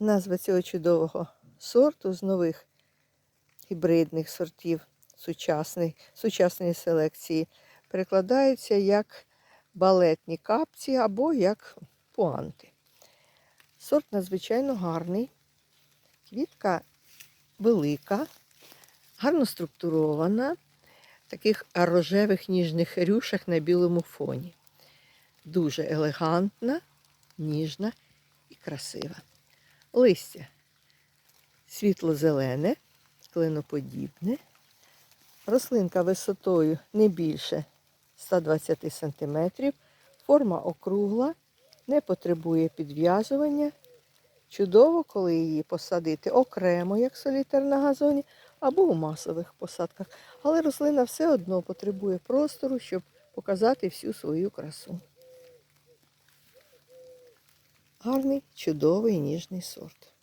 Назва цього чудового сорту з нових гібридних сортів сучасної, сучасної селекції перекладається як балетні капці або як пуанти. Сорт надзвичайно гарний, квітка велика, гарно структурована, в таких рожевих ніжних рюшах на білому фоні. Дуже елегантна, ніжна і красива. Листя світло-зелене, клиноподібне. Рослинка висотою не більше 120 см, форма округла, не потребує підв'язування. Чудово, коли її посадити окремо, як солітер на газоні, або у масових посадках. Але рослина все одно потребує простору, щоб показати всю свою красу. Гарний, чудовий ніжний сорт.